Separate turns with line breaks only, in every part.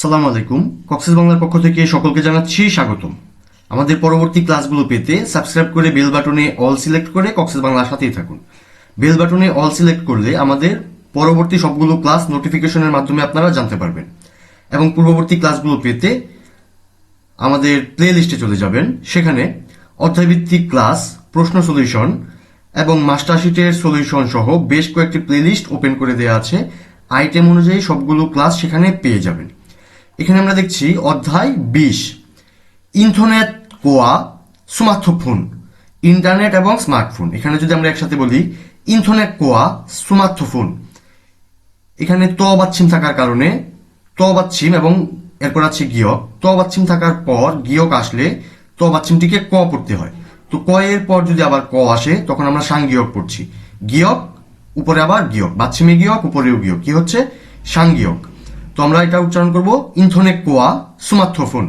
সালাম আলাইকুম। কক্সেস বাংলার পক্ষ থেকে সকলকে জানাচ্ছি স্বাগতম। আমাদের পরবর্তী ক্লাসগুলো পেতে সাবস্ক্রাইব করে বেল বাটনে অল সিলেক্ট করে কক্সেস বাংলার সাথেই থাকুন। বেল বাটনে অল সিলেক্ট করলে আমাদের পরবর্তী সবগুলো ক্লাস নোটিফিকেশনের মাধ্যমে আপনারা জানতে পারবেন। এবং পূর্ববর্তী ক্লাসগুলো পেতে আমাদের প্লে লিস্টে চলে যাবেন। সেখানে অধ্যায়ভিত্তিক ক্লাস, প্রশ্ন সলিউশন এবং মাস্টারশিটের সলিউশন সহ বেশ কয়েকটি প্লেলিস্ট ওপেন করে দেওয়া আছে। আইটেম অনুযায়ী সবগুলো ক্লাস সেখানে পেয়ে যাবেন। এখানে আমরা দেখছি অধ্যায় বিশ। ইন্টারনেট কোয়া, স্মার্টফোন, ইন্টারনেট এবং স্মার্টফোন। এখানে যদি আমরা একসাথে বলি ইন্টারনেট কোয়া, স্মার্টফোন। এখানে ত বাচ্ছিম থাকার কারণে, ত বাচ্ছিম এবং এরপর আছে গিয়ক। ত বাচ্ছিম থাকার পর গিয়ক আসলে ত বাচ্ছিমটিকে ক পড়তে হয়। তো ক এর পর যদি আবার ক আসে, তখন আমরা সাংগিয়ক পড়ছি। গিয়ক, উপরে আবার গিয়ক। বাচ্ছিমে গিয়ক, উপরেও গিয়ক। কি হচ্ছে? সাংগিয়ক। তো আমরা এটা উচ্চারণ করব ইন্থনেক কোয়া, স্মার্টফোন,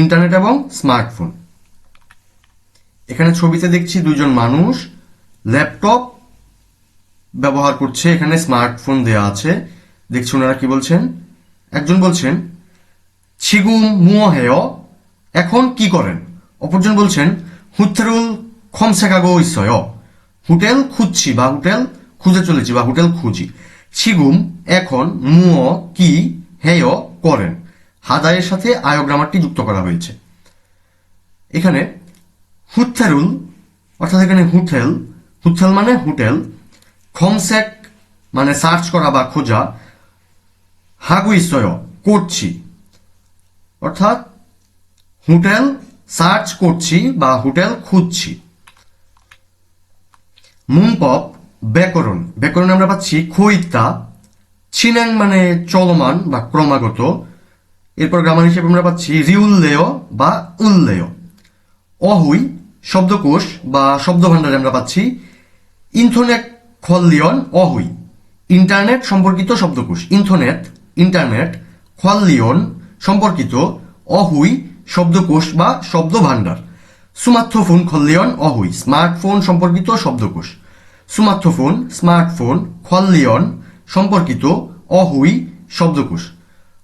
ইন্টারনেট এবং স্মার্টফোন। এখানে ছবিতে দেখছি দুজন মানুষ, ল্যাপটপ ব্যবহার করছে, এখানে স্মার্টফোন দেয়া আছে। দেখছি ওনারা কি বলছেন? একজন বলছেন, ছিগুম মুও হেয়, এখন কি করেন? অপরজন বলছেন হুথেরুল খমসেকাগো ইসয়, হোটেল খুঁজছি বা হোটেল খুঁজে চলেছি বা হোটেল খুঁজি। ছিগুম, এখন মুয় কি হেয় করেন হাদায়ের সাথে আয়োগ্রামারটি যুক্ত করা হয়েছে। এখানে হুথেরুল, অর্থাৎ এখানে হুটেল হুথেল মানে হোটেল, খমসেক মানে সার্চ করা বা খোঁজা হাগুইসয় করছি। অর্থাৎ হোটেল, সার্চ করছি বা হোটেল খুঁজছি। মুমপপ ব্যাকরণ ব্যাকরণে আমরা পাচ্ছি খৈতা ছিনাং মানে চলমান বা ক্রমাগত। এরপর গ্রামার হিসেবে আমরা পাচ্ছি রিউল্লেয় বা উল্লেয়। অহুই, শব্দকোষ বা শব্দভাণ্ডারে আমরা পাচ্ছি ইন্থনেট খল্লিয়ন অহুই। ইন্টারনেট সম্পর্কিত শব্দকোষ, ইন্থনেট, ইন্টারনেট খল্লিয়ন সম্পর্কিত অহুই, শব্দকোষ বা শব্দ ভাণ্ডার স্মার্টফোন খল্লিয়ন অহুই, স্মার্টফোন সম্পর্কিত শব্দকোষ। স্মার্টফোন স্মার্টফোন খল্লিয়ন সম্পর্কিত অহুই শব্দকোষ।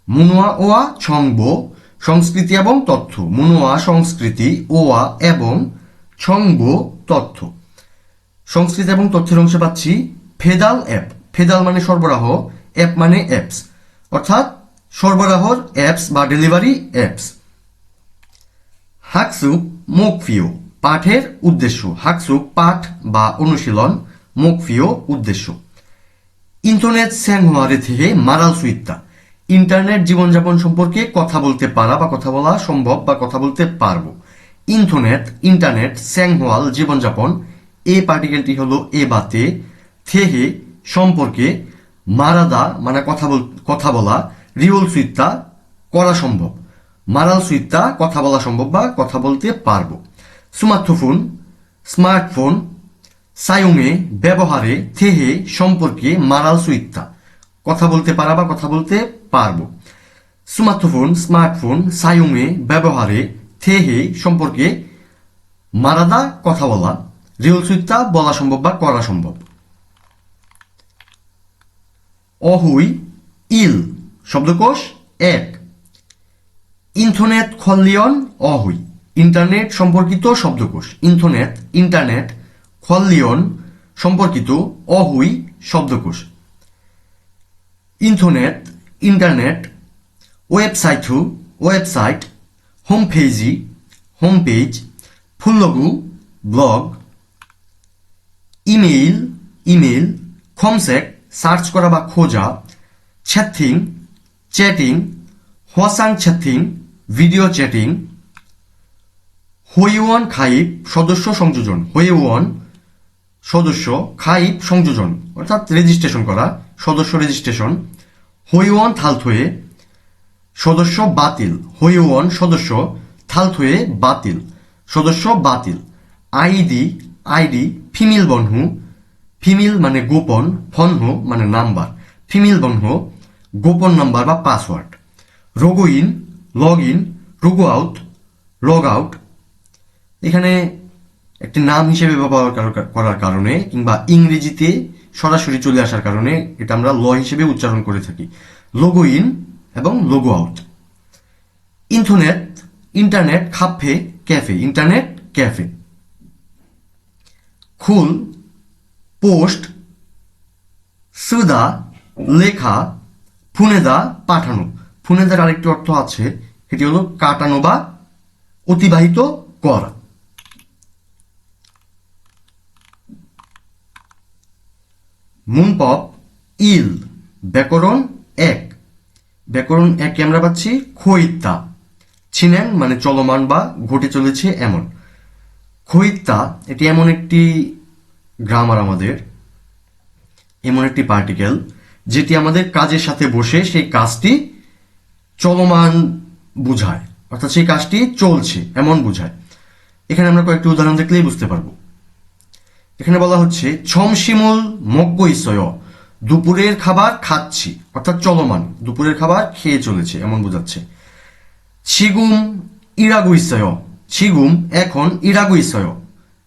মুনোয়া ওয়া ছংব, সংস্কৃতি এবং তথ্য। মুনোয়া সংস্কৃতি, ওয়া এবং ছংব তথ্য। সংস্কৃতি এবং তথ্যের অংশে পাচ্ছি ফেদাল অ্যাপ। ফেদাল মানে সরবরাহ, অ্যাপ মানে অ্যাপস। অর্থাৎ সরবরাহর অ্যাপস বা ডেলিভারি অ্যাপস। হাকসুক মুখফিও পাঠের উদ্দেশ্য। হাকসুক পাঠ বা অনুশীলন মুখফিও উদ্দেশ্য। ইন্টারনেট স্যাংহোয়ারে থেকে মারাল সুইত্তা ইন্টারনেট জীবনযাপন সম্পর্কে কথা বলতে পারা বা কথা বলা সম্ভব বা কথা বলতে পারব। ইন্টারনেট ইন্টারনেট স্যাংহোয়াল জীবনযাপন, এ পার্টিকেলটি হলো এ বাতে থেহে সম্পর্কে মারাদা মানে কথা বল, কথা বলা, রিওল সুইত্তা করা সম্ভব। মারাল সুইত্তা কথা বলা সম্ভব বা কথা বলতে পারব। স্মার্টফোন স্মার্টফোন সায়ুমে ব্যবহারে থেহে সম্পর্কে মারাল সুইত্তা কথা বলতে পারা বা কথা বলতে পারব। স্মার্টফোন স্মার্টফোন, সায়ুমে ব্যবহারে থেহে সম্পর্কে মারাদা কথা বলা রিওল সুইত্তা বলা সম্ভব বা করা সম্ভব। অহুই, ইল, শব্দকোষ এক। ইন্টারনেট খল্লিয়ন অহুই, ইন্টারনেট সম্পর্কিত শব্দকোষ। ইন্টারনেট ইন্টারনেট খল্লিয়ন সম্পর্কিত অহুই শব্দকোষ। Internet internet, website website home পেজি home page ফুল্লগু ব্লগ, ইমেইল ইমেইল, খমসেক, সার্চ করা বা খোঁজা চ্যাথিং চ্যাটিং, হোয়াসাং চ্যাথিং ভিডিও চ্যাটিং, হোইওয়ান খাইপ সদস্য সংযোজন, হোইওয়ান সদস্য খাইপ সংযোজন, অর্থাৎ রেজিস্ট্রেশন করা, সদস্য রেজিস্ট্রেশন হৈওয়ান থালথয়ে সদস্য বাতিল হৈওয়ান সদস্য থালথয়ে বাতিল, সদস্য বাতিল, আইডি আইডি, ফিমিল বনহু, ফিমিল মানে গোপন, ফনহু মানে নাম্বার, ফিমিল বনহু, গোপন নাম্বার বা password log in, log in, log out, log out, এখানে একটি নাম হিসেবে ব্যবহার করার কারণে কিংবা ইংরেজিতে সরাসরি চলে আসার কারণে এটা আমরা ল হিসেবে উচ্চারণ করে থাকি। লোগো ইন এবং লোগো আউট ইন্টারনেট ইন্টারনেট খাপে ক্যাফে ইন্টারনেট ক্যাফে খুল পোস্ট সুদা, লেখা ফুনেদা পাঠানো। ফুনেদার আরেকটি অর্থ আছে, সেটি হলো কাটানো বা অতিবাহিত করা। মুনপপ ইল, ব্যাকরণ এক। ব্যাকরণ একে আমরা পাচ্ছি খৈত্যা ছিনেন মানে চলমান বা ঘটে চলেছে এমন। খৈত্যা এটি এমন একটি গ্রামার আমাদের, এমন একটি পার্টিকেল যেটি আমাদের কাজের সাথে বসে সেই কাজটি চলমান বুঝায়। অর্থাৎ সেই কাজটি চলছে, এমন বুঝায়। এখানে আমরা কয়েকটি উদাহরণ দেখলেই বুঝতে পারব। এখানে বলা হচ্ছে ছমশিমুল মগ্গ ইসয় দুপুরের খাবার খাচ্ছি। অর্থাৎ চলমান, দুপুরের খাবার খেয়ে চলেছে, এমন বোঝাচ্ছে। ছিগুম ইরাগু ইসয় ছিগুম এখন ইরাগু ইসয়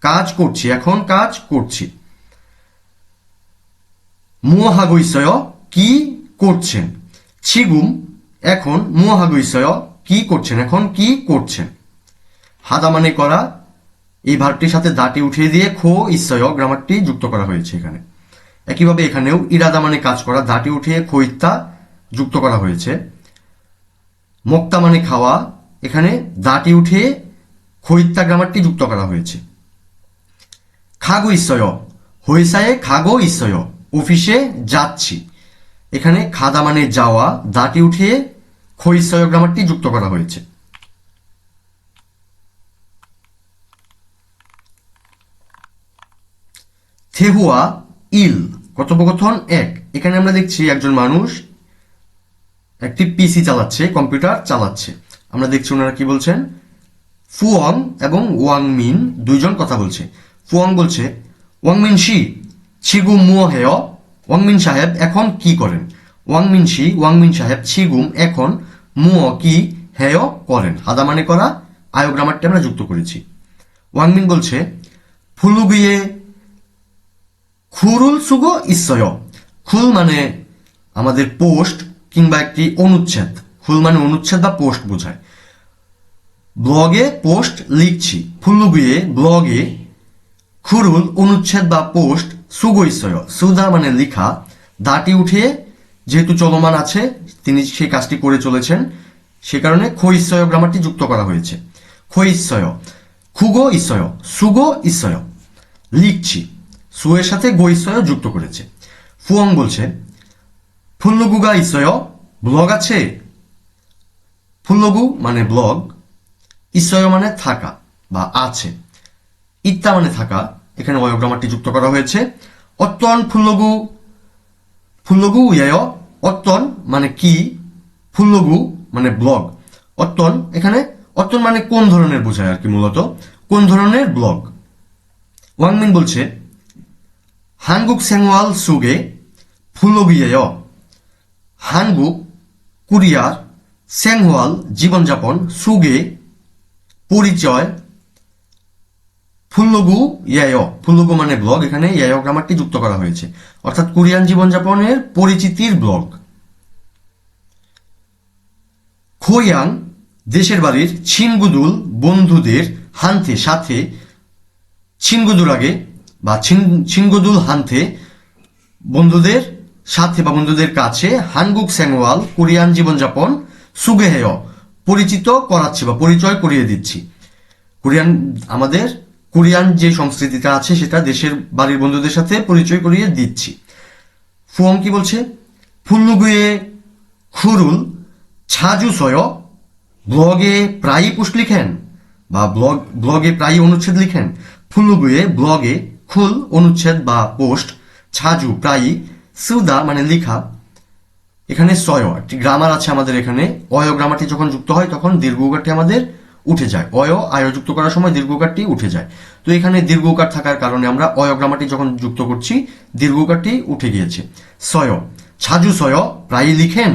কাজ করছি, এখন কাজ করছি। মুহাগু ইসয় কি করছেন? ছিগুম এখন মুহাগু ইসয় কি করছেন, এখন কি করছেন? হাদা মানে করা এই ভার্বটির সাথে দাটি উঠিয়ে দিয়ে খো ইসয় গ্রামারটি যুক্ত করা হয়েছে এখানে। একইভাবে এখানেও ইরাদা মানে কাজ করা, দাটি উঠিয়ে খৈত্যা যুক্ত করা হয়েছে। মক্তা মানে খাওয়া, এখানে দাটি উঠিয়ে খৈত্যা গ্রামারটি যুক্ত করা হয়েছে। খাগো ইসয় হইসায়ে খাগো ইসয় অফিসে যাচ্ছি। এখানে খাদা মানে যাওয়া, দাটি উঠিয়ে খৈসয় গ্রামারটি যুক্ত করা হয়েছে। থেহুয়া, ইল, কথোপকথন এক। এখানে আমরা দেখছি একজন মানুষ একটি পিসি চালাচ্ছে, কম্পিউটার চালাচ্ছে। আমরা দেখছি ওনারা কি বলছেন? ফুয়ং এবং ওয়াং মিন দুইজন কথা বলছে। ফুয়ং বলছে ওয়াং মিন শি, ছিগুম মুও হেয় ওয়াং মিন সাহেব এখন কি করেন? ওয়াং মিন শি ওয়াং মিন সাহেব, ছিগুম এখন মুও কি হেয় করেন। হাদা মানে করা, আয়োগ্রামারটি আমরা যুক্ত করেছি। ওয়াং মিন বলছে ফুলুবিয়ে খুরুল সুগো ইসয় খুল মানে আমাদের পোস্ট কিংবা একটি অনুচ্ছেদ। খুল মানে অনুচ্ছেদ বা পোস্ট বোঝায়। ব্লগে পোস্ট লিখছি। ফুল্লুগুয়ে ব্লগে খুরুল অনুচ্ছেদ বা পোস্ট সুগো ইসয় সুদা মানে লিখা। দাটি উঠিয়ে যেহেতু চলমান আছে, তিনি সেই কাজটি করে চলেছেন, সে কারণে খৈসয় গ্রামারটি যুক্ত করা হয়েছে। খৈসয় খুগো ইসয় সুগো ইসয় লিখছি। সুয়ের সাথে গো গৈসয় যুক্ত করেছে। ফুয়ং বলছে, ফুল্লগুগা ইসয় ব্লগ আছে? ফুল্লগু মানে ব্লগ ইসয় মানে থাকা বা আছে। ইত্তা মানে থাকা, এখানে অয়োগ্রামারটি যুক্ত করা হয়েছে। অত্তন ফুল্লগু ফুল্লগু ইয় অত্তন মানে কি, ফুল্লগু মানে ব্লগ। অত্তন, এখানে অত্তন মানে কোন ধরনের বোঝায় আর কি মূলত? কোন ধরনের ব্লগ? ওয়াংমিন বলছে 한국 생활 속에 블로그예요. 한국, কোরিয়া 생활, জীবনযাপন 속에 পরিচয় ফুল্লগু ইয়ায় ফুল্লগু মানে ব্লগ এখানে ইয়ায় গ্রামারটি যুক্ত করা হয়েছে অর্থাৎ কোরিয়ান জীবনযাপনের পরিচিতির ব্লগ খোয়াং দেশের বাড়ির ছিনগুদুল বন্ধুদের হান্থে সাথে ছিনগুদুর আগে বা ছিনগুদুল হান্থে বন্ধুদের সাথে বা বন্ধুদের কাছে হানগুক স্যাংওয়াল কোরিয়ান জীবনযাপন সুগেহেয় পরিচিত করাচ্ছি বা পরিচয় করিয়ে দিচ্ছি। কোরিয়ান, আমাদের কোরিয়ান যে সংস্কৃতিটা আছে সেটা দেশের বাড়ির বন্ধুদের সাথে পরিচয় করিয়ে দিচ্ছি। ফুয়ং কি বলছে? ফুল্লুগুয়ে খুরুল ছাজুসয় ব্লগে প্রায়ই পোস্ট লিখেন বা ব্লগ, ব্লগে প্রায়ই অনুচ্ছেদ লিখেন। ফুল্লুগুয়ে ব্লগে খুল অনুচ্ছেদ বা পোস্ট, ছাজু, প্রায়ই, সুদা মানে লিখা। এখানে সয় একটি গ্রামার আছে আমাদের এখানে। অয় গ্রামারটি যখন যুক্ত হয়, তখন দীর্ঘকারটি আমাদের উঠে যায়। অয় আয় যুক্ত করার সময় দীর্ঘকারটি উঠে যায়। তো এখানে দীর্ঘকার থাকার কারণে আমরা অয় গ্রামারটি যখন যুক্ত করছি দীর্ঘকারটি উঠে গিয়েছে। সয় ছাজু সয় প্রায়ই লিখেন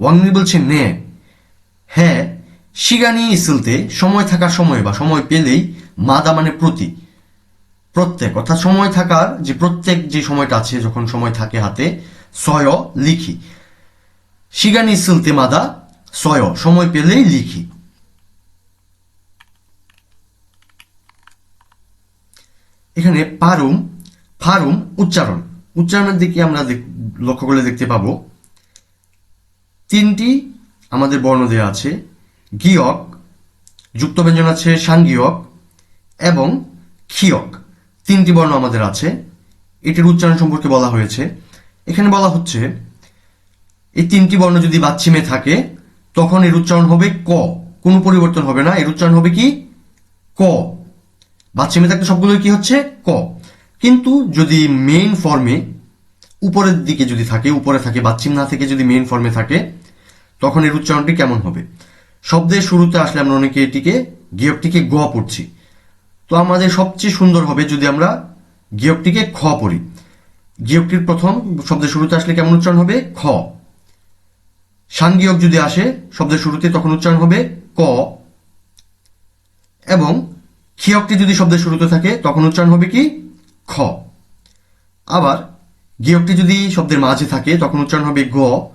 ওয়াংনি বলছে নে। হ্যাঁ শিগানি ইসলতে সময় থাকার সময় বা সময় পেলেই মাদা মানে প্রতি প্রত্যেক, অর্থাৎ সময় থাকার যে প্রত্যেক যে সময়টা আছে, যখন সময় থাকে হাতে সয় লিখি। শিগানি সিলতে মাদা সয় সময় পেলেই লিখি। এখানে পারুম, ফারুম, উচ্চারণ। উচ্চারণের দিকে আমরা লক্ষ্য করলে দেখতে পাবো। তিনটি আমাদের বর্ণ দেওয়া আছে। গিয়ক যুক্ত ব্যঞ্জন আছে সাংগিয়ক এবং খিয়ক তিনটি বর্ণ আমাদের আছে। এটির উচ্চারণ সম্পর্কে বলা হয়েছে। এখানে বলা হচ্ছে, এই তিনটি বর্ণ যদি বাচ্চিমে থাকে, তখন এর উচ্চারণ হবে ক। কোনো পরিবর্তন হবে না। এর উচ্চারণ হবে কি? ক। বাচ্চিমে থাকতে সবগুলো কি হচ্ছে? ক। কিন্তু যদি মেইন ফর্মে উপরের দিকে যদি থাকে, উপরে থাকে বাচ্চিম না থেকে যদি মেইন ফর্মে থাকে, তখন এর উচ্চারণটি কেমন হবে? শব্দের শুরুতে আসলে আমরা অনেকে এটিকে গিয়কটিকে গ পড়ছি। তো আমাদের সবচেয়ে সুন্দর হবে যদি আমরা গিয়কটিকে খ পড়ি। গিয়কটির প্রথম শব্দের শুরুতে আসলে কেমন উচ্চারণ হবে? খ। সাংগিয়ক যদি আসে, শব্দের শুরুতে তখন উচ্চারণ হবে ক। এবং খিয়কটি যদি শব্দের শুরুতে থাকে, তখন উচ্চারণ হবে কি? খ। আবার গিয়কটি যদি শব্দের মাঝে থাকে, তখন উচ্চারণ হবে গ।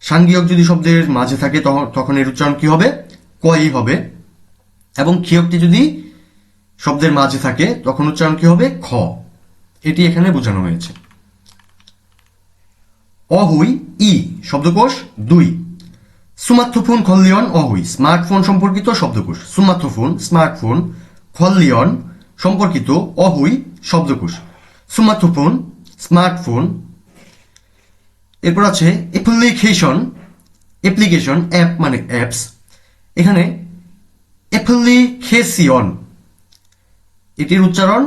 সাংগিয়ক যদি শব্দের মাঝে থাকে তখন তখন এর উচ্চারণ কি হবে? কই হবে। এবং খিয়কটি যদি শব্দের মাঝে থাকে, তখন উচ্চারণ কি হবে? খ। এটি এখানে বোঝানো হয়েছে। অহুই, ই, শব্দকোষ দুই। সুমাত্রফোন খল্লিয়ন অহুই, স্মার্টফোন সম্পর্কিত শব্দকোষ। সুমাত্রফোন স্মার্টফোন খল্লিয়ন সম্পর্কিত অহুই শব্দকোষ। সুমাত্রফোন স্মার্টফোন। এরপর আছে অ্যাপ্লিকেশন অ্যাপ্লিকেশন অ্যাপ মানে অ্যাপস এখানে অ্যাপ্লিকেশন এটির উচ্চারণ,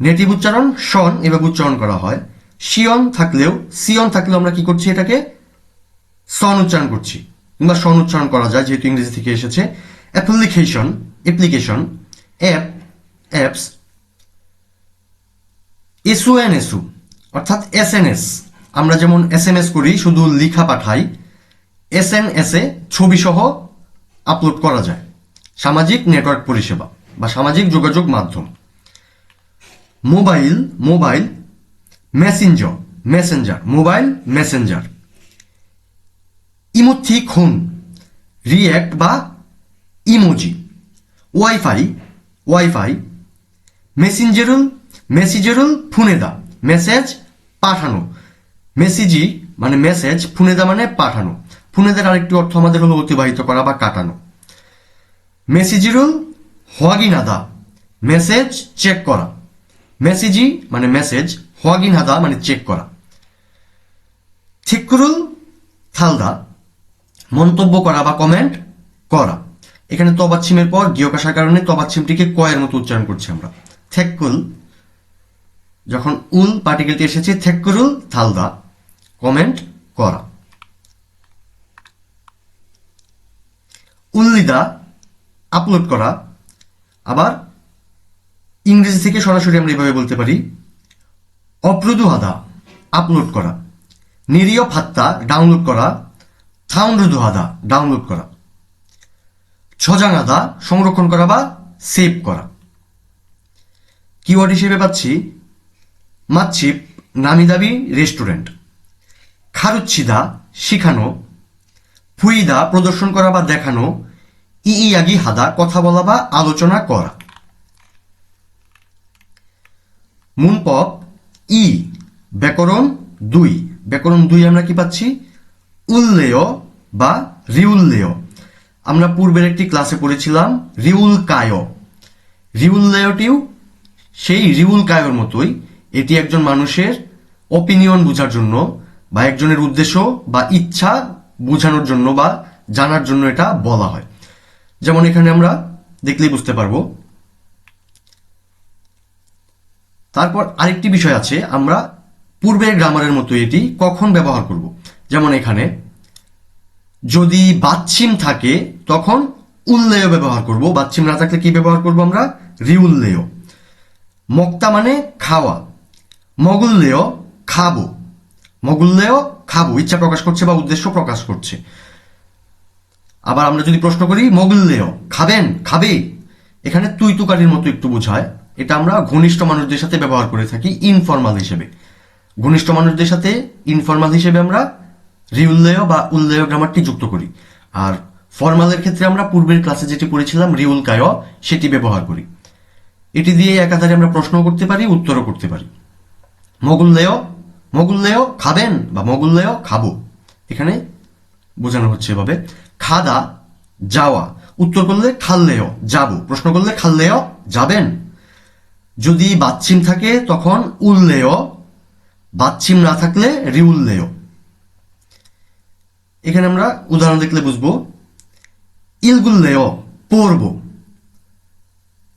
নেটিভ উচ্চারণ, শন এভাবে উচ্চারণ করা হয়। শিয়ন থাকলেও, সিয়ন থাকলেও আমরা কি করছি এটাকে? সন উচ্চারণ করছি। কিংবা সন উচ্চারণ করা যায়, যেহেতু ইংরেজি থেকে এসেছে। Application application, app, apps এসু N এসু অর্থাৎ এস এন এস আমরা যেমন এস এম এস করি, শুধু লিখা পাঠাই এস এন এস এ ছবি সহ আপলোড করা যায়। সামাজিক নেটওয়ার্ক পরিষেবা। বা সামাজিক যোগাযোগ মাধ্যম। Mobile mobile messenger messenger, mobile messenger. ইমোথি খুন রিয়্যাক্ট বা ইমোজি। ওয়াইফাই ওয়াইফাই মেসেঞ্জারুল মেসেঞ্জারুল ফুনেদা, মেসেজ পাঠানো। মেসেজি মানে মেসেজ, ফুনেদা মানে পাঠানো। ফুনেদার আরেকটি অর্থ আমাদের হলো অতিবাহিত করা বা কাটানো। মেসেজিরুল হোয়াগিনাদা মেসেজ চেক করা. মেসেজি মানে মেসেজ হোয়াগিনাদা মানে চেক করা। ঠিকুরুল থালদা মন্তব্য করা বা কমেন্ট করা। এখানে তবাচ্ছিমের পর গিয়ক আসার কারণে তবাচ্ছিমটিকে কয়ের মতো উচ্চারণ করছি আমরা। থেকুল যখন উল পার্টিকেলটি এসেছে থেকুরুল থালদা কমেন্ট করা। উল্লিদা আপলোড করা। ইংরেজি থেকে সরাসরি আমরা এভাবে বলতে পারি অপ্রদুহাদা আপলোড করা। নিরীয় ফাত্তা ডাউনলোড করা। থাউন্ডুহাদা ডাউনলোড করা। ছজাঙাদা সংরক্ষণ করা বা সেভ করা। কিওয়ার্ড হিসেবে পাচ্ছি মাচ্ছিপ নামি দাবি রেস্টুরেন্ট খারুচ্ছিদা, শিখানো। ফুইদা, প্রদর্শন করা বা দেখানো। ইইয়াগি হাদা কথা বলা বা আলোচনা করা। মুনপপ ই, ব্যাকরণ দুই। ব্যাকরণ দুই আমরা কি পাচ্ছি? উল্লেয় বা রিউল্লেয়। আমরা পূর্বের একটি ক্লাসে পড়েছিলাম রিউল কায় রিউল্লেয়টিও সেই রিউল কায়র মতোই। এটি একজন মানুষের অপিনিয়ন বোঝার জন্য বা একজনের উদ্দেশ্য বা ইচ্ছা বোঝানোর জন্য বা জানার জন্য এটা বলা হয়। যেমন এখানে আমরা দেখলেই বুঝতে পারব। তারপর আরেকটি বিষয় আছে, আমরা পূর্বের গ্রামারের মতো এটি কখন ব্যবহার করব? যেমন এখানে, যদি বাচ্ছিম থাকে, তখন উল্লেয় ব্যবহার করব। বাচ্ছিম না থাকলে কি ব্যবহার করব আমরা? রিউল্লেয়। মক্তা মানে খাওয়া। মগুল্লেয়, খাব। মগুল্লেয়, খাব। ইচ্ছা প্রকাশ করছে বা উদ্দেশ্য প্রকাশ করছে। আবার আমরা যদি প্রশ্ন করি মগুল্লেয় খাবেন, খাবে? এখানে তুই তুকারির মতো একটু বোঝায়। এটা আমরা ঘনিষ্ঠ মানুষদের সাথে ব্যবহার করে থাকি ইনফর্মাল হিসেবে। ঘনিষ্ঠ মানুষদের সাথে ইনফর্মাল হিসেবে আমরা রিউল্লেয় বা উল্লেয় গ্রামারটি যুক্ত করি। আর ফর্মালের ক্ষেত্রে আমরা পূর্বের ক্লাসে যেটি পড়েছিলাম রিউল কায় সেটি ব্যবহার করি। এটি দিয়ে একাধারে আমরা প্রশ্ন করতে পারি, উত্তরও করতে পারি। মগুল্লেয় মগুল্লেয় খাবেন বা মগুল্লেয় খাব। এখানে বোঝানো হচ্ছে এভাবে। খাদা যাওয়া। উত্তর করলে খাল্লেয় যাব। প্রশ্ন করলে খাল্লেয় যাবেন। যদি বাচ্চিম থাকে তখন উল্লেয় বাচ্চিম না থাকলে রিউল্লেয় এখানে আমরা উদাহরণ দেখলে বুঝব। ইলগুল্লেয় পড়ব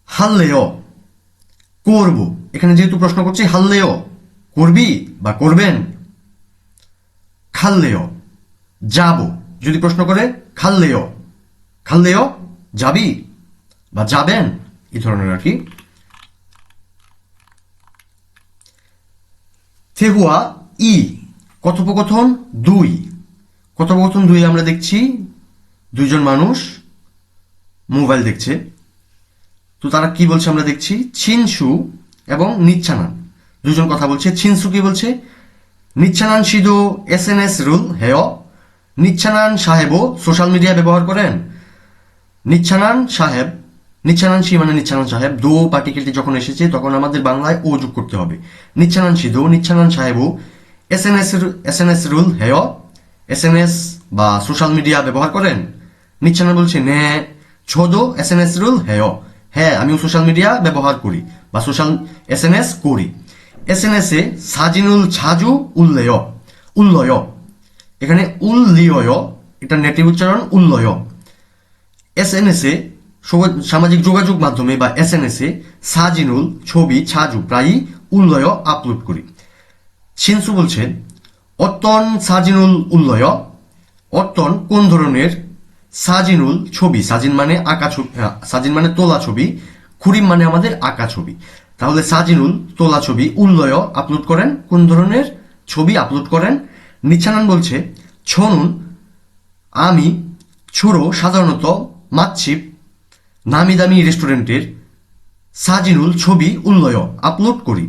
হাল্লেয় করব। এখানে যেহেতু প্রশ্ন করছি হাল্লেয় করবি বা করবেন? খাল্লেয় যাব। যদি প্রশ্ন করে খাল্লেয় খাললেও যাবি বা যাবেন এই ধরনের আর কি? থেহুয়া ই কথোপকথন দুই। কথোপকথন দুই আমরা দেখছি। দুইজন মানুষ মোবাইল দেখছে। তো তারা কি বলছে আমরা দেখছি? ছিনসু এবং নিচ্ছানান। দুজন কথা বলছে। ছিনসু কি বলছে? নিচ্ছানান সিধু এস এন এস রুল হেয় নিচ্ছানান সাহেবও সোশ্যাল মিডিয়া ব্যবহার করেন? নিচ্ছানান সাহেব, নিচ্ছানান সি মানে নিচ্ছানান সাহেব, দো পার্টিকেলটি যখন এসেছে তখন আমাদের বাংলায় ও যোগ করতে হবে। নিচ্ছানান দো, নিচ্ছানান সাহেবও S N S S N S rule হেয় এস এন এস বা সোশ্যাল মিডিয়া ব্যবহার করেন? নিচ্ছানান বলছে, নে ছোদো এস এন এস রুল হেয়। হ্যাঁ আমিও সোশ্যাল মিডিয়া ব্যবহার করি বা সোশ্যাল এস এন এস করি। এস এন এস এ সাজিনুল ছাজু উল্লেয়, উল্লয়। এখানে উল্লিয় এটা নেটিভ উচ্চারণ উল্লয় এস এন এস এ সামাজিক যোগাযোগ মাধ্যমে বা এসএনএস এ সাজিনুল, ছবি ছাজু প্রায়ই উল্লয় আপলোড করি। শিনসু বলছেন অত্তন সাজিনুল উল্লয় অত্তন কোন ধরনের? সাজিনুল ছবি, সাজিন মানে আঁকা ছবি সাজিন মানে তোলা ছবি, খুরিম মানে আমাদের আঁকা ছবি। তাহলে সাজিনুল, তোলা ছবি উল্লয় আপলোড করেন, কোন ধরনের? ছবি আপলোড করেন নিচ্ছানান বলছে, ছনুন, আমি ছোড়ো সাধারণত মাতছিপ নামি দামি রেস্টুরেন্টের সাজিনুল ছবি উল্লয়, আপলোড করি।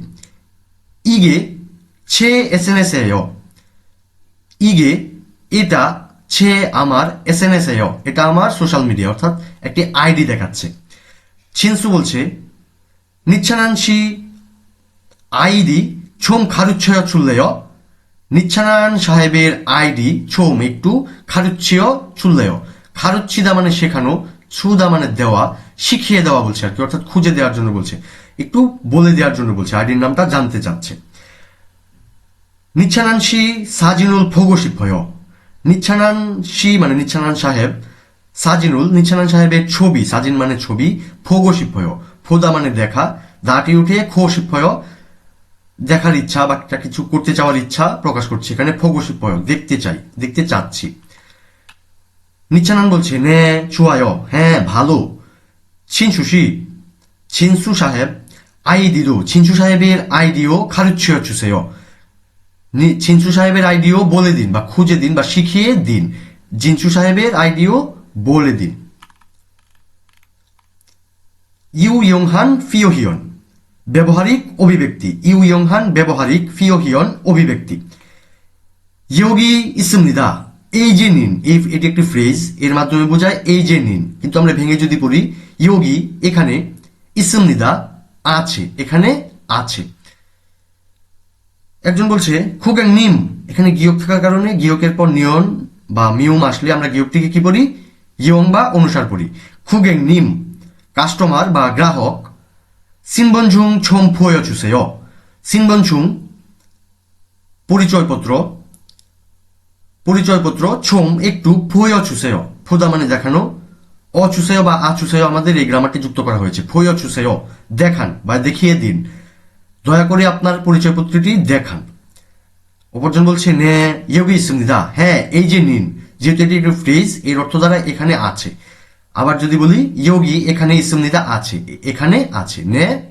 ইগে ছে এস এন এস ইগে এটা ছে আমার এস এন এস এটা আমার সোশ্যাল মিডিয়া, অর্থাৎ একটি আইডি দেখাচ্ছে। ছিনসু বলছে, নিচ্ছানানসি আইডি ছোম খারুচ্ছয় চুল্লেয় নিচ্ছানান সাহেবের আইডি ছোম একটু খারুচ্ছিয় চুল্লেয়। খারুচ্ছিদা মানে শেখানো ছুদা মানে দেওয়া, শিখিয়ে দেওয়া বলছে আর কি, অর্থাৎ খুঁজে দেওয়ার জন্য বলছে। একটু বলে দেওয়ার জন্য বলছে, আইডির নামটা জানতে চাচ্ছে। নিচ্ছানানসি সাজিনুল ফোগশিফয় নিচ্ছানান সি মানে নিচ্ছানান সাহেব, সাজিনুল নিচ্ছানান সাহেবের ছবি, সাজিন মানে ছবি ফোগশিফয় ফোদা মানে দেখা, দাঁটি উঠে খোশিফয় দেখার ইচ্ছা বা একটা কিছু করতে চাওয়ার ইচ্ছা প্রকাশ করছি এখানে। ফগসি প্রয়োগ দেখতে চাই, দেখতে চাচ্ছি। নিচানান বলছে, নে, চুয়ায় হ্যাঁ ভালো। ছিনসুসি ছিনসু সাহেব আইডিও ছিনসু সাহেবের আইডিও খারুচ্ছিয় চুসেয় ছিনসু সাহেবের আইডিও বলে দিন বা খুঁজে দিন বা শিখিয়ে দিন। জিনসু সাহেবের আইডিও বলে দিন। ইউ ইয়ংহান ফিওহিয়ন ব্যবহারিক অভিব্যক্তি। ইউ ইয়ংহান ব্যবহারিক ফিওহিয়ন অভিব্যক্তি। ইয়োগি ইসমনিদা এই যে নিন, এই এটি একটি ফ্রেজ এর মাধ্যমে বোঝায় এই যে নিন। কিন্তু আমরা ভেঙে যদি পড়ি, ইয়োগি এখানে ইসমনিদা আছে, এখানে আছে। একজন বলছে খুগেং নিম, এখানে গিয়ক থাকার কারণে গিয়কের পর নিয়ন বা মিয়ম আসলে আমরা গিয়কটিকে কি পড়ি? ইয়ং বা অনুসার পড়ি। খুগেং নিম, কাস্টমার বা গ্রাহক সিনবনঝুং ছোম ফোয় চুসেয় সিনবনঝুং পরিচয়পত্র পরিচয়পত্র ছোম একটু ফোয় চুসেয় ফোদা মানে দেখানো অচুসেয় বা আচুসেয় আমাদের এই গ্রামারটি যুক্ত করা হয়েছে ফোয় চুসেয় দেখান বা দেখিয়ে দিন দয়া করে আপনার পরিচয়পত্রটি দেখান অপরজন বলছে নে ইয়োগি ইসমনিদা হ্যাঁ এই যে নিন যেহেতু এটি একটি ফ্রেজ এর অর্থ দ্বারা এখানে আছে আবার যদি বলি, ইয়োগী এখানে ইসমনিদা আছে। এখানে আছে। নে,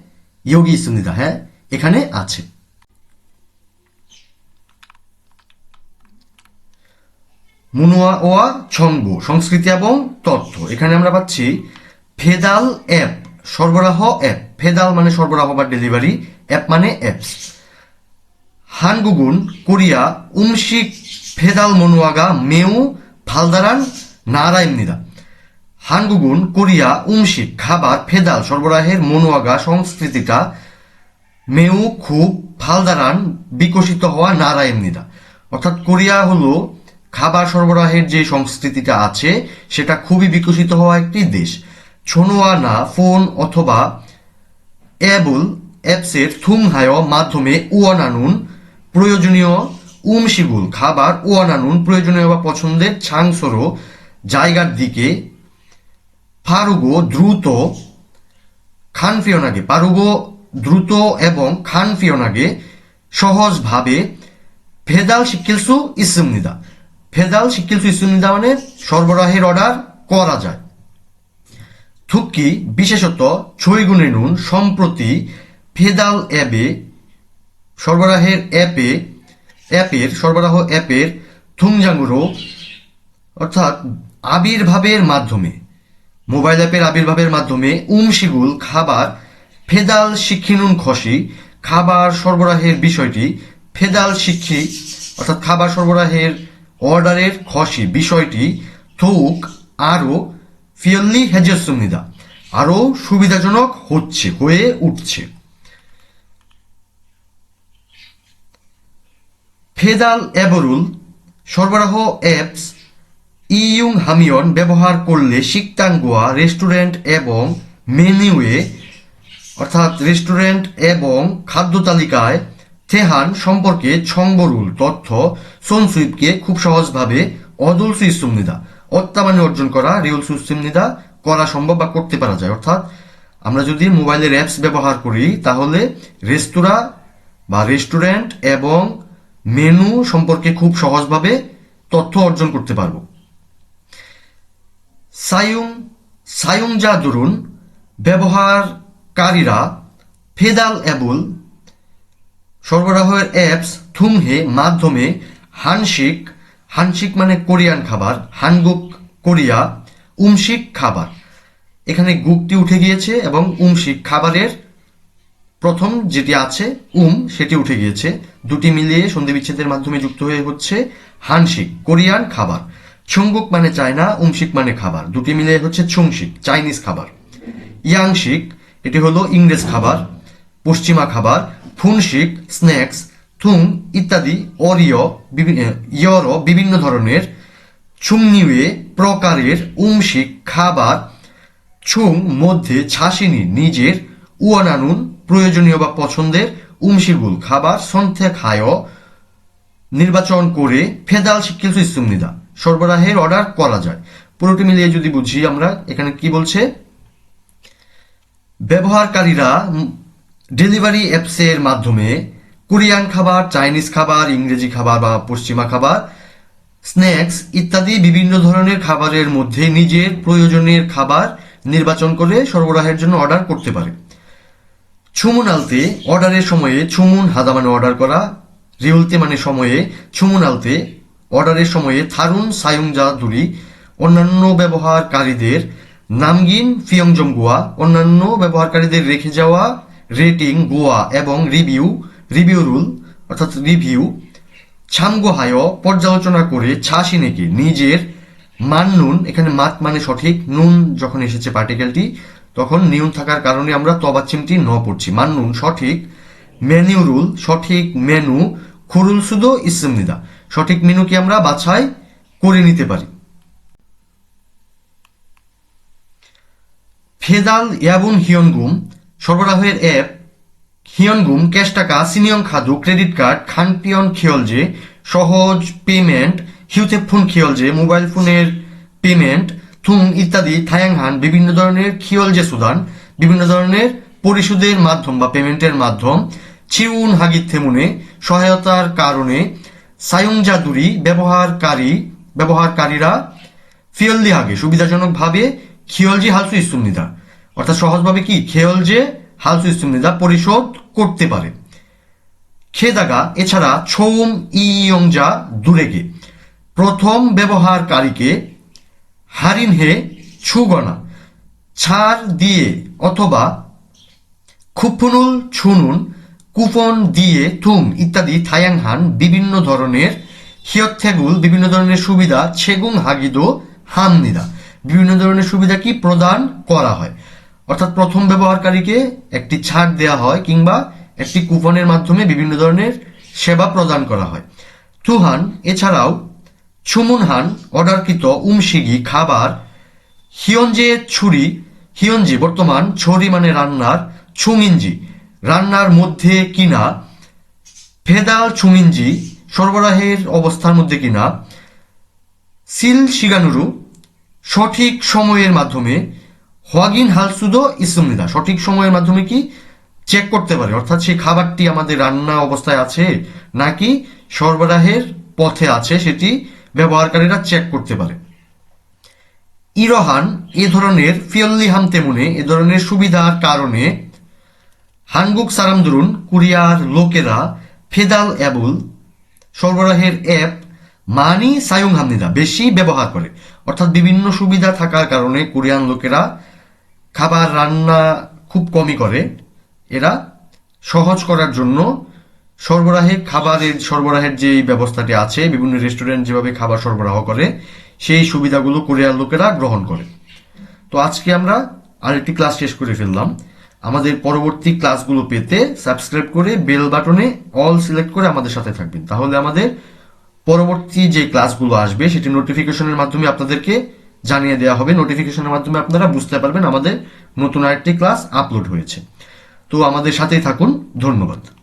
ইয়োগী ইসমনিদা হ্যাঁ এখানে আছে। মুনুয়া ওয়া ছন্দ সংস্কৃতি এবং তথ্য এখানে আমরা পাচ্ছি ফেদাল অ্যাপ, সরবরাহ অ্যাপ। ফেদাল মানে সরবরাহ বা ডেলিভারি, অ্যাপ মানে অ্যাপস। হানগুগুন, কোরিয়া, উমশিক, ফেদাল, মনুয়াগা, মেউ ফালদারান নারায়ণ নিদা হাঙ্গুগুন, কোরিয়া, উমশিক খাবার ফেদাল সরবরাহের মনোয়াগা সংস্কৃতিটা মেউ, খুব, ফালদারান বিকশিত হওয়া নারায়ণীরা অর্থাৎ কোরিয়া হলো খাবার সরবরাহের যে সংস্কৃতিটা আছে, সেটা খুবই বিকশিত হওয়া একটি দেশ। ছোনোয়ানা ফোন অথবা অ্যাবল অ্যাপসের থুমহায় মাধ্যমে ওয়ানানুন প্রয়োজনীয় উমশিগুল খাবার ওয়ানানুন প্রয়োজনীয় বা পছন্দের ছাংসরো জায়গার দিকে ফারুগো দ্রুত খানফিয়নাগে পারুগো দ্রুত এবং খানফিয়নাগে সহজভাবে ফেদাল শিকিলসু ইসুমনিদা ফেদাল শিকিলসু ইসুমনিদা মানে সরবরাহের অর্ডার করা যায়। থুক্কি, বিশেষত ছয়গুণে নুন সম্প্রতি ফেদাল অ্যাপে, সরবরাহের অ্যাপে, অ্যাপের, সরবরাহ অ্যাপের থুংজাঙ্গুরো অর্থাৎ আবির্ভাবের মাধ্যমে মোবাইল অ্যাপের আবির্ভাবের মাধ্যমে উমশিগুল খাবার ফেদাল শিক্ষিনুন খসি, খাবার সরবরাহের বিষয়টি ফেদাল শিক্ষি, অর্থাৎ খাবার সরবরাহের অর্ডারের খসি বিষয়টি থৌক আরও ফিয়ল্লি হেজেসুমিদা আরও সুবিধাজনক হচ্ছে, হয়ে উঠছে। ফেদাল অ্যাবরুল সরবরাহ অ্যাপস ইয়ুং হামিয়ন ব্যবহার করলে শিকতাঙ্গুয়া রেস্টুরেন্ট এবং মেনুয়ে, অর্থাৎ রেস্টুরেন্ট এবং খাদ্য তালিকায় থেহান সম্পর্কে ছংবরুল তথ্য সোনসুইপকে খুব সহজভাবে অদুল সুইসুমনিদা অত্যামানে অর্জন করা রিউল সুইসুমনিদা করা সম্ভব বা করতে পারা যায়। অর্থাৎ আমরা যদি মোবাইলের অ্যাপস ব্যবহার করি, তাহলে রেস্তোরাঁ বা রেস্টুরেন্ট এবং মেনু সম্পর্কে খুব সহজভাবে তথ্য অর্জন করতে পারব। সায়ুং, সায়ুংজা দরুন, ব্যবহারকারীরা ফেদাল অ্যাবুল সরবরাহের অ্যাপস থুমহে মাধ্যমে হানশিক হানশিক মানে কোরিয়ান খাবার, হানগুক কোরিয়া, উমশিক খাবার। এখানে গুকটি উঠে গিয়েছে এবং উমশিক খাবারের প্রথম যেটি আছে, উম, সেটি উঠে গিয়েছে। দুটি মিলিয়ে সন্ধি বিচ্ছেদের মাধ্যমে যুক্ত হয়ে হচ্ছে হানশিক, কোরিয়ান খাবার। ছুঙ্গুক মানে চায়না, উমশিক মানে খাবার। দুটি মিলে হচ্ছে ছুংশিক, চাইনিজ খাবার। ইয়াংশিক, এটি হলো ইংরেজ খাবার, পশ্চিমা খাবার, ফুনশিক, স্ন্যাক্স, থুং ইত্যাদি অরিয় ইয়র, বিভিন্ন ধরনের ছুমনিউয়ে প্রকারের, উমশিক খাবার, ছুং মধ্যে ছাসিনি নিজের, উয়ানানুন, প্রয়োজনীয় বা পছন্দের, উমশিগুল খাবার সন্থে খায় নির্বাচন করে ফেদাল শিক্ষিত ইসুমনিদা সরবরাহের অর্ডার করা যায়। পুরোটি মিলিয়ে যদি বুঝি আমরা, এখানে কি বলছে? ব্যবহারকারীরা ডেলিভারি অ্যাপসের মাধ্যমে কোরিয়ান খাবার, চাইনিজ খাবার, ইংরেজি খাবার বা পশ্চিমা খাবার স্ন্যাক্স ইত্যাদি বিভিন্ন ধরনের খাবারের মধ্যে নিজের প্রয়োজনের খাবার নির্বাচন করে সরবরাহের জন্য অর্ডার করতে পারে। ছুমুন আলতে অর্ডারের সময়ে ছুমুন হাদা মানে অর্ডার করা, রিউলতে মানে সময়ে ছুমুন আলতে অর্ডারের সময়ে থারুন, সায়ুংজা দুরি অন্যান্য ব্যবহারকারীদের নামগিন ফিয়ংজম গোয়া, অন্যান্য ব্যবহারকারীদের রেখে যাওয়া রেটিং, গোয়া এবং রিভিউ রিভিউ রুল, অর্থাৎ রিভিউ, ছামগোহায় পর্যালোচনা করে ছাসিনেকে নিজের মান নুন, এখানে মাত মানে সঠিক, নুন যখন এসেছে পার্টিকেলটি, তখন নিউন থাকার কারণে আমরা তবাচ্ছিমটি ন পড়ছি। মান নুন সঠিক, মেনু রুল, সঠিক মেনু, খুরুল সুদো ইসলামনিদা সঠিক মেনুকে আমরা বাছাই করে নিতে পারি? ফেদাল ইয়াবুন হিয়নগুম সরবরাহের অ্যাপ হিয়নগুম, ক্যাশ টাকা, সিনিয়ন খাদু, ক্রেডিট কার্ড, খানপিয়ন খিয়লজে, সহজ পেমেন্ট হিউতে ফোন খিয়লজে, মোবাইল ফোনের পেমেন্ট থুং ইত্যাদি, থায়াংহান, বিভিন্ন ধরনের খিয়লজে সুদান, বিভিন্ন ধরনের পরিশোধের মাধ্যম বা পেমেন্টের মাধ্যম, চিউন হাগিত থেমুনে সহায়তার কারণে সায়ংজাদুরি ব্যবহারকারী, ব্যবহারকারীরা ফিয়লদি হাগে, সুবিধাজনকভাবে খিয়লজি হালসু ইস্তুমনিদা। অর্থাৎ সহজভাবে কি? খেয়লজে হালসু ইস্তুমনিদা পরিশোধ করতে পারে। খেদাগা, এছাড়া ছৌম ইয়ংজা দূরেগে। প্রথম ব্যবহারকারীকে হারিন হে ছুগনা, ছাড় দিয়ে অথবা খুফুনুল ছুনুন কুপন দিয়ে থুম ইত্যাদি থায়াংহান বিভিন্ন ধরনের হিয়থেগুল বিভিন্ন ধরনের সুবিধা, ছেগুং হাগিদো, হামনিদা। বিভিন্ন ধরনের সুবিধা কি? প্রদান করা হয়। অর্থাৎ প্রথম ব্যবহারকারীকে একটি ছাড় দেওয়া হয় কিংবা একটি কুপনের মাধ্যমে বিভিন্ন ধরনের সেবা প্রদান করা হয়। তুহান এছাড়াও ছুমুনহান, অর্ডারকৃত উমশিগি, খাবার হিয়ঞ্জে ছুরি হিয়ঞ্জি বর্তমান ছড়ি মানে রান্নার ছুমিঞ্জি রান্নার মধ্যে কিনা? ফেদাল ছুমিঞ্জি সরবরাহের অবস্থার মধ্যে কিনা? সিল শিগানুরু সঠিক সময়ের মাধ্যমে হোয়াগিন হালসুদো ইসুমিদা। সঠিক সময়ের মাধ্যমে কি? চেক করতে পারে। অর্থাৎ সেই খাবারটি আমাদের রান্না অবস্থায় আছে নাকি সরবরাহের পথে আছে সেটি ব্যবহারকারীরা চেক করতে পারে। ইরোহান এ ধরনের ফিয়ল্লিহাম তেমনে এ ধরনের সুবিধার কারণে হানগুক সারামদুরুন কোরিয়ার লোকেরা, ফেদাল অ্যাবুল, সরবরাহের অ্যাপ, মানি সায়ুং হামনিদা বেশি ব্যবহার করে। অর্থাৎ বিভিন্ন সুবিধা থাকার কারণে কোরিয়ান লোকেরা খাবার রান্না খুব কমই করে। এরা সহজ করার জন্য সরবরাহে খাবারের, সরবরাহের যে ব্যবস্থাটি আছে, বিভিন্ন রেস্টুরেন্ট যেভাবে খাবার সরবরাহ করে, সেই সুবিধাগুলো কোরিয়ার লোকেরা গ্রহণ করে। তো আজকে আমরা আরেকটি ক্লাস শেষ করে ফেললাম। আমাদের পরবর্তী ক্লাসগুলো পেতে সাবস্ক্রাইব করে বেল বাটনে অল সিলেক্ট করে আমাদের সাথে থাকবেন। তাহলে আমাদের পরবর্তী যে ক্লাসগুলো আসবে, সেটি নোটিফিকেশনের মাধ্যমে আপনাদেরকে জানিয়ে দেওয়া হবে। নোটিফিকেশনের মাধ্যমে আপনারা বুঝতে পারবেন আমাদের নতুন আরেকটি ক্লাস আপলোড হয়েছে। তো আমাদের সাথেই থাকুন। ধন্যবাদ।